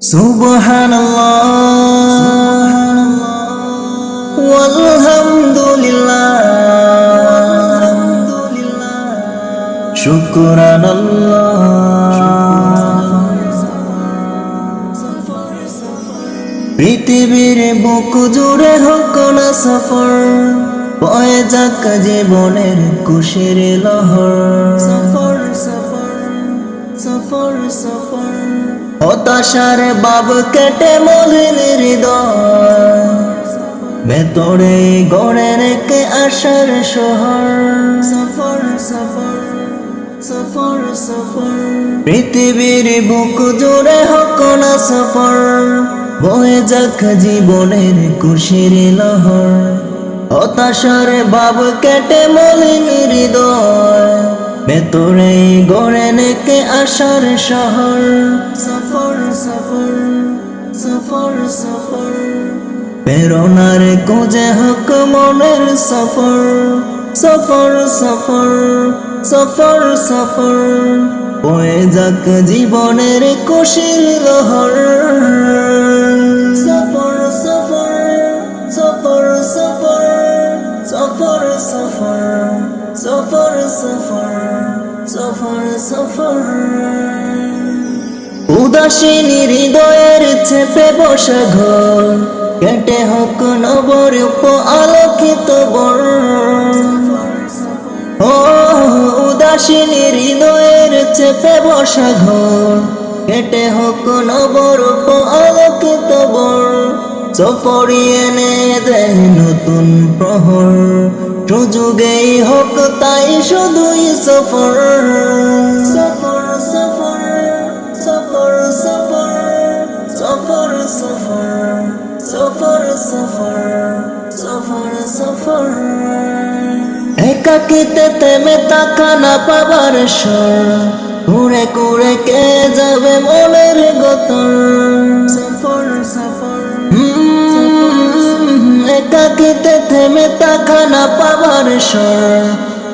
سبحان الله والحمد لله شكرا পৃথিবীর বুক জুড়ে হোক না সফর বয়ে যাক জীবনের কুশির লহর সফর সফর সফর সফর। হতাশার বাব কেটে মলিন হৃদয়। ভেতরে গড়ে রেখে আশার শহর। সফর সফর সফর সফর। পৃথিবীর বুক জুড়ে হোক না সফর, বয়ে যাক জীবনের কুশির লহর। হতাশার বাব কেটে মলিন হৃদয়। ভেতরে গড়ে নেকে আশার শহর। সফর সফর সফর সফর। প্রেরণার কোজে হক মনের সফর। সফর সফর সফর সফর। বয়ে যাক জীবনের কুশির লহর। সফর সফর সফর সফর সফর সফর। সফর সফর সফর সফর উদাসীন হৃদয়ের চেপে বসা ঘর, কেটে হোক নবর আলোকিত বর। ও উদাসীন হৃদয়ের চেপে বসা ঘর, কেটে হোক নবর আলোকিত বর। সফরিয়ে এনে দেয় নতুন প্রহর সুযোগেই হোক তাই শুধুই সফর। সফর সফর সফর সফর সফর সফর সফর সফর সফর সফর। একাকিতে তেমে টাকা না পাবার স্বর। ঘুরে ঘুরে কে যাবে মনের গতর? টাকা না পাবার স্বর।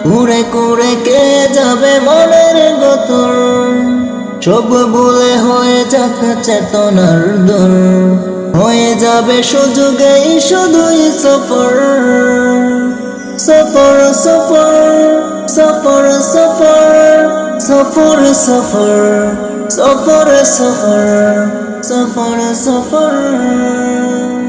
ঘুরে ঘুরে কে যাবে মনের গতর? সব বলে হয়ে যাক চেতনার দর। হয়ে যাবে সুযোগেই শুধুই সফর। সফর সফর সফর সফর সফর সফর সফর সফর সফর সফর।